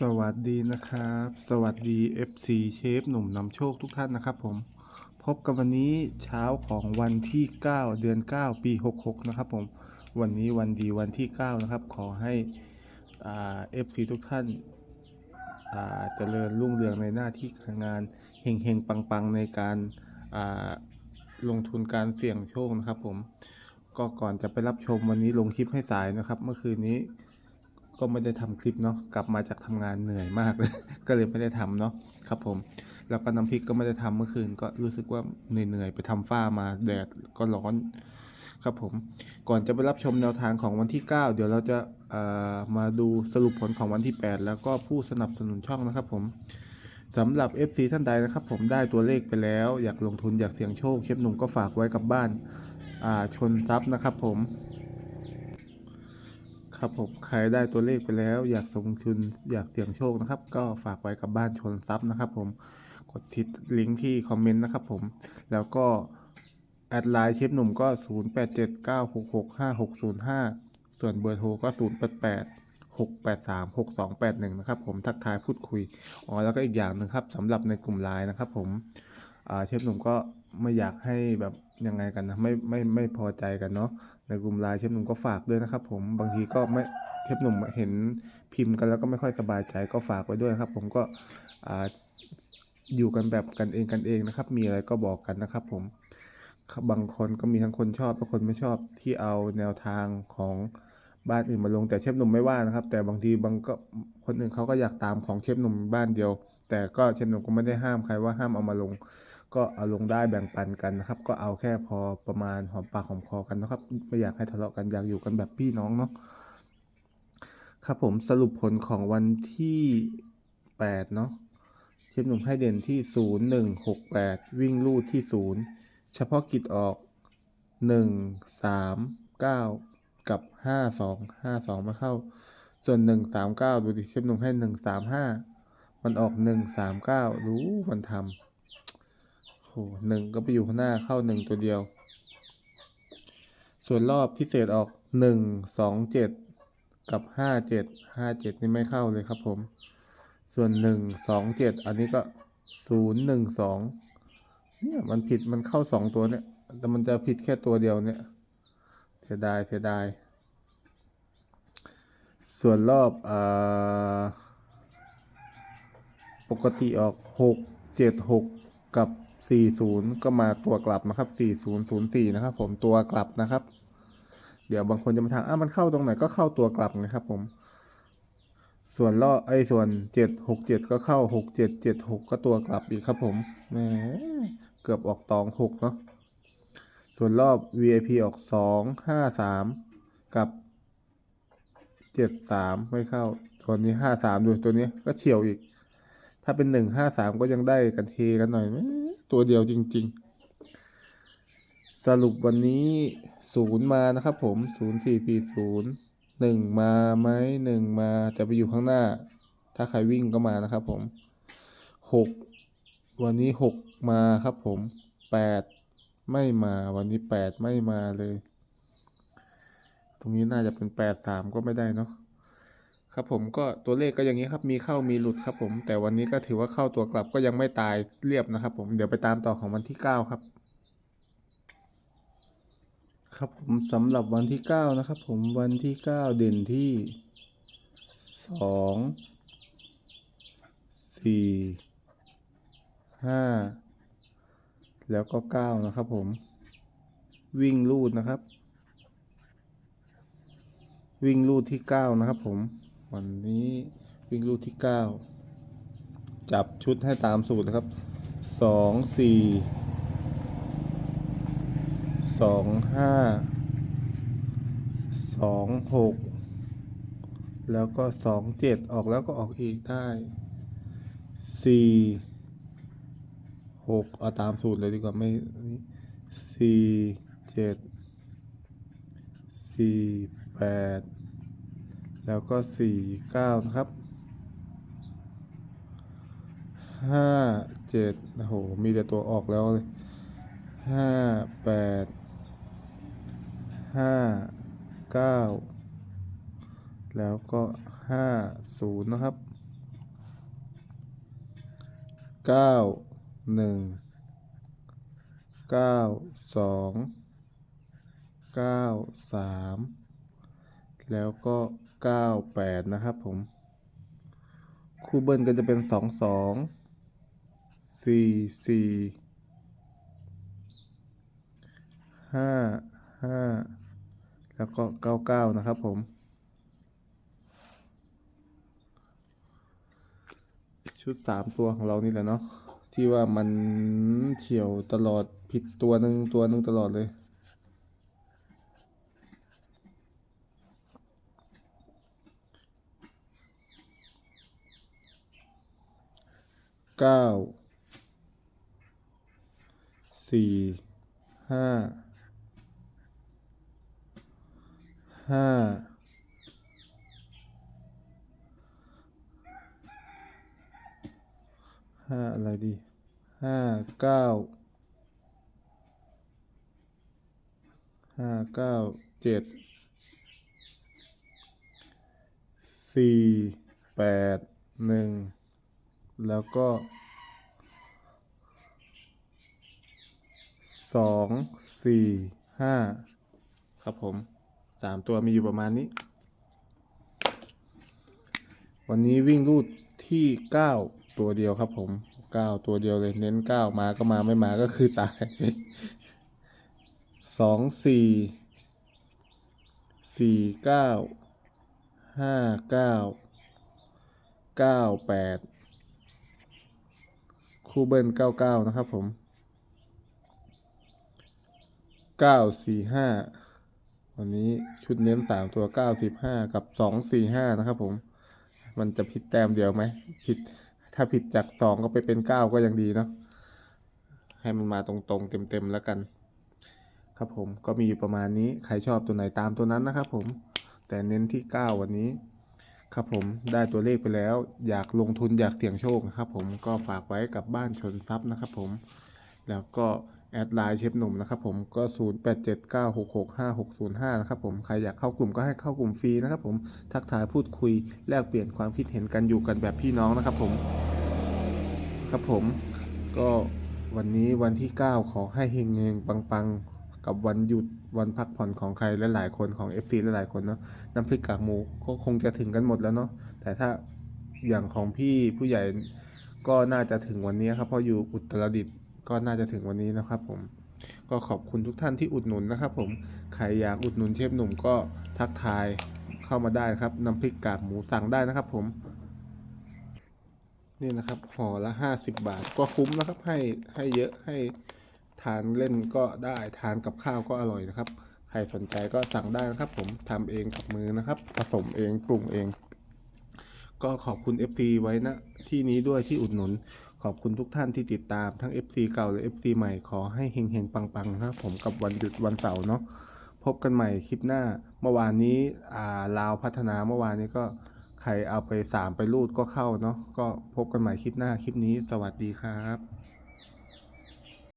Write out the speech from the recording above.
สวัสดีนะครับ สวัสดี FC เชฟหนุ่มนำโชคทุกท่านนะครับผม พบกับวันนี้เช้าของวันที่ 9 เดือน 9 ปี 66 นะครับผม วันนี้วันดีวันที่ 9 นะครับ ขอให้อ่า FC ทุกท่านเจริญรุ่งเรืองในหน้าที่การงานเฮงเฮงปังปังๆ ในการาลงทุนการเสี่ยงโชคนะครับผม ก็ก่อนจะไปรับชมวันนี้ลงคลิปให้สายนะครับ เมื่อคืนนี้ ก็ไม่ได้ทำคลิปเนาะกลับมาจากทำงานเหนื่อยมากเลย ก็เลยไม่ได้ทำเนาะครับผม แล้วก็น้ำพริกก็ไม่ได้ทำเมื่อคืน ก็รู้สึกว่าเหนื่อยๆไปทำฝ้ามาแดดก็ร้อน ครับผม ก่อนจะไปรับชมแนวทางของวันที่ 9 เดี๋ยวเราจะเอ่อมาดูสรุปผลของวันที่ 8 แล้วก็ผู้สนับสนุนช่องนะครับผมสำหรับ FC ท่านใดนะครับผมได้ตัวเลขไปแล้ว อยากลงทุนอยากเสี่ยงโชค เชฟหนุ่มก็ฝากไว้กับบ้านอ่าชนทรัพย์นะครับผม ครับผมใครได้ตัวเลขไปแล้ว อยากลงทุนอยากเสี่ยงโชคนะครับ ก็ฝากไว้กับบ้านชนทรัพย์นะครับ ผมกดทิดลิงก์ที่คอมเมนต์นะครับ ผมแล้วก็แอดไลน์เชฟหนุ่มก็ 0879665605 ส่วนเบอร์โทรก็ 088 683 6281 นะครับผมทักทายพูดคุย อ๋อ แล้วก็อีกอย่างหนึ่งครับสำหรับในกลุ่มไลน์นะครับผม เชฟหนุ่มก็ไม่อยากให้แบบยังไงกันนะไม่ไม่ไม่พอใจกันเนาะในกลุ่มไลน์เชฟหนุ่มก็ฝากด้วยนะครับ ผมบางทีก็ไม่เชฟหนุ่มเห็นพิมพ์กันแล้วก็ไม่ค่อยสบายใจก็ฝากไว้ด้วยครับ ผมก็อ่าอยู่กันแบบกันเองกันเองนะครับ มีอะไรก็บอกกันนะครับ ผมบางคนก็มีทั้งคนชอบบางคนไม่ชอบที่เอาแนวทางของบ้านอื่นมาลงแต่เชฟหนุ่มไม่ว่านะครับ แต่บางทีบางก็คนอื่นเขาก็อยากตามของเชฟหนุ่มบ้านเดียว แต่ก็เชฟหนุ่มก็ไม่ได้ห้ามใครว่าห้ามเอามาลง ก็เอาลงได้แบ่งปันกันนะครับ ก็เอาแค่พอประมาณหอมปากหอมคอกันนะครับ ไม่อยากให้ทะเลาะกันอยากอยู่กันแบบพี่น้องเนาะครับผมสรุปผลของวันที่ 8 เนาะเชฟหนุ่มให้เด่นที่ 0 1 6 8 วิ่งลู่ที่ 0 เฉพาะกิจออก 1 3 9 กับ 5 2 5 2 มาเข้า ส่วน 1 3 9 ดูดิเชฟหนุ่มให้ 1 3 5 มันออก 1 3 9 รู้มันทำ หหนึ่งก็ไปอยู่ข้างหน้าเข้าหนึ่งตัวเดียว ส่วนรอบพิเศษออกหนึ่งสองเจ็ดกับห้าเจ็ดห้าเจ็ดนี่ไม่เข้าเลยครับผม ส่วนหนึ่งสองเจ็ดอันนี้ก็ศูนย์หนึ่งสองเนี่ยมันผิดมันเข้าสองตัวเนี่ย แต่มันจะผิดแค่ตัวเดียวเนี่ยเสียดายเสียดาย ส่วนรอบอ่าปกติออกหกเจ็ดหกกับ สี่ศูนย์ก็มาตัวกลับนะครับสี่ศูนย์ศูนย์สี่นะครับ ผมตัวกลับนะครับ เดี๋ยวบางคนจะมาถามอะมันเข้าตรงไหนก็เข้าตัวกลับนะครับ ผม ส่วนรอบไอ้ส่วนเจ็ดหกเจ็ดก็เข้าหกเจ็ดเจ็ดหกก็ตัวกลับอีกครับ ผมแหมเกือบออกตองหกเนาะส่วนรอบ VIP ออกสองห้าสามกับเจ็ดสามไม่เข้า ตัวนี้ห้าสามดูตัวนี้ก็เฉียวอีกถ้าเป็นหนึ่งห้าสามก็ยังได้กันเทกันหน่อยไหม ตัวเดียวจริง ๆ สรุปวันนี้ศูนย์มานะครับผมศูนย์สี่สี่ศูนย์หนึ่งมาไหมหนึ่งมาจะไปอยู่ข้างหน้า ถ้าใครวิ่งก็มานะครับผมหกวันนี้หกมาครับผมแปดไม่มาวันนี้แปดไม่มาเลย ตรงนี้น่าจะเป็นแปดสามก็ไม่ได้เนาะ ครับผมก็ตัวเลขก็อย่างนี้ครับมีเข้ามีหลุดครับผม แต่วันนี้ก็ถือว่าเข้าตัวกลับก็ยังไม่ตายเรียบนะครับ ผมเดี๋ยวไปตามต่อของวันที่เก้าครับ ครับผมสำหรับวันที่เก้านะครับ ผมวันที่เก้าเด่นที่สองสี่ห้าแล้วก็เก้านะครับผม วิ่งลูดนะครับ วิ่งลูดที่เก้านะครับผม วันนี้วิ่งลูดที่เก้าจับชุดให้ตามสูตรนะครับสองสี่สองห้าสองหกแล้วก็สองเจ็ดออกแล้วก็ออกอีกได้สี่หกเอาตามสูตรเลยดีกว่าไม่สี่เจ็ดสี่ แล้วก็สี่เก้านะครับห้าเจ็ดโอ้โห มีแต่ตัวออกแล้วเลยห้าแปดห้าเก้าแล้วก็ห้าศูนย์นะครับเก้าหนึ่งเก้าสองเก้าสาม แล้วก็เก้าแปดนะครับผม คู่เบิ้ลก็จะเป็นสองสองสี่สี่ห้าห้าแล้วก็เก้าเก้านะครับผม ชุดสามตัวของเรานี่แหละเนาะที่ว่ามันเฉียวตลอดผิดตัวหนึ่งตัวหนึ่งตลอดเลย เก้าสี่ห้าห้าห้าอะไรดีห้าเก้าห้าเก้าเจ็ดสี่แปดหนึ่ง แล้วก็สองสี่ห้าครับผมสามตัวมีอยู่ประมาณนี้ วันนี้วิ่งรูดที่เก้าตัวเดียวครับผมเก้าตัวเดียวเลย เน้นเก้ามาก็มาไม่มาก็คือตายสองสี่สี่เก้าห้าเก้าเก้าแปด คู่เบิ้ลเก้าเก้านะครับผมเก้าสี่ห้าวันนี้ชุดเน้นสามตัวเก้าสิบห้ากับสองสี่ห้านะครับผม มันจะผิดแต้มเดียวไหมผิดถ้าผิดจากสองก็ไปเป็นเก้าก็ยังดีเนาะให้มันมาตรงๆ เต็มๆแล้วกัน ครับผมก็มีอยู่ประมาณนี้ ใครชอบตัวไหนตามตัวนั้นนะครับผม แต่เน้นที่เก้าวันนี้ ครับผมได้ตัวเลขไปแล้ว อยากลงทุนอยากเสี่ยงโชคนะครับผมก็ฝากไว้กับบ้านชนทรัพย์นะครับผม แล้วก็แอดไลน์เชฟหนุ่มนะครับผมก็ 0879665605 นะครับผมใครอยากเข้ากลุ่มก็ให้เข้ากลุ่มฟรีนะครับผมทักทายพูดคุยแลกเปลี่ยนความคิดเห็นกันอยู่กันแบบพี่น้องนะครับผม ครับผมก็วันนี้วันที่ 9 ขอให้เฮงเฮงปังปัง กับวันหยุดวันพักผ่อนของใครหลายๆคนของ FC หลายๆคนเนาะน้ำพริกกากหมูก็คงจะถึงกันหมดแล้วเนาะแต่ถ้าอย่างของพี่ผู้ใหญ่ก็น่าจะถึงวันนี้ครับเพราะอยู่อุตรดิตถ์ก็น่าจะถึงวันนี้นะครับผมก็ขอบคุณทุกท่านที่อุดหนุนนะครับผมใครอยากอุดหนุนเชฟหนุ่มก็ทักทายเข้ามาได้ครับน้ำพริกกากหมูสั่งได้นะครับผมนี่นะครับห่อละห้าสิบบาทก็คุ้มนะครับให้ให้เยอะให้ ทานเล่นก็ได้ทานกับข้าวก็อร่อยนะครับ ใครสนใจก็สั่งได้นะครับ ผมทำเองกับมือนะครับ ผสมเองปรุงเอง ก็ขอบคุณ FC ไว้นะที่นี้ด้วยที่อุดหนุน ขอบคุณทุกท่านที่ติดตามทั้ง FC เก่าและ FC ใหม่ขอให้เฮงๆปังๆนะครับผมกับวันหยุดวันเสาร์เนาะพบกันใหม่คลิปหน้าเมื่อวานนี้อ่าลาวพัฒนาเมื่อวานนี้ก็ใครเอาไปสามไปรูดก็เข้าเนาะก็พบกันใหม่คลิปหน้าคลิปนี้ สวัสดีครับ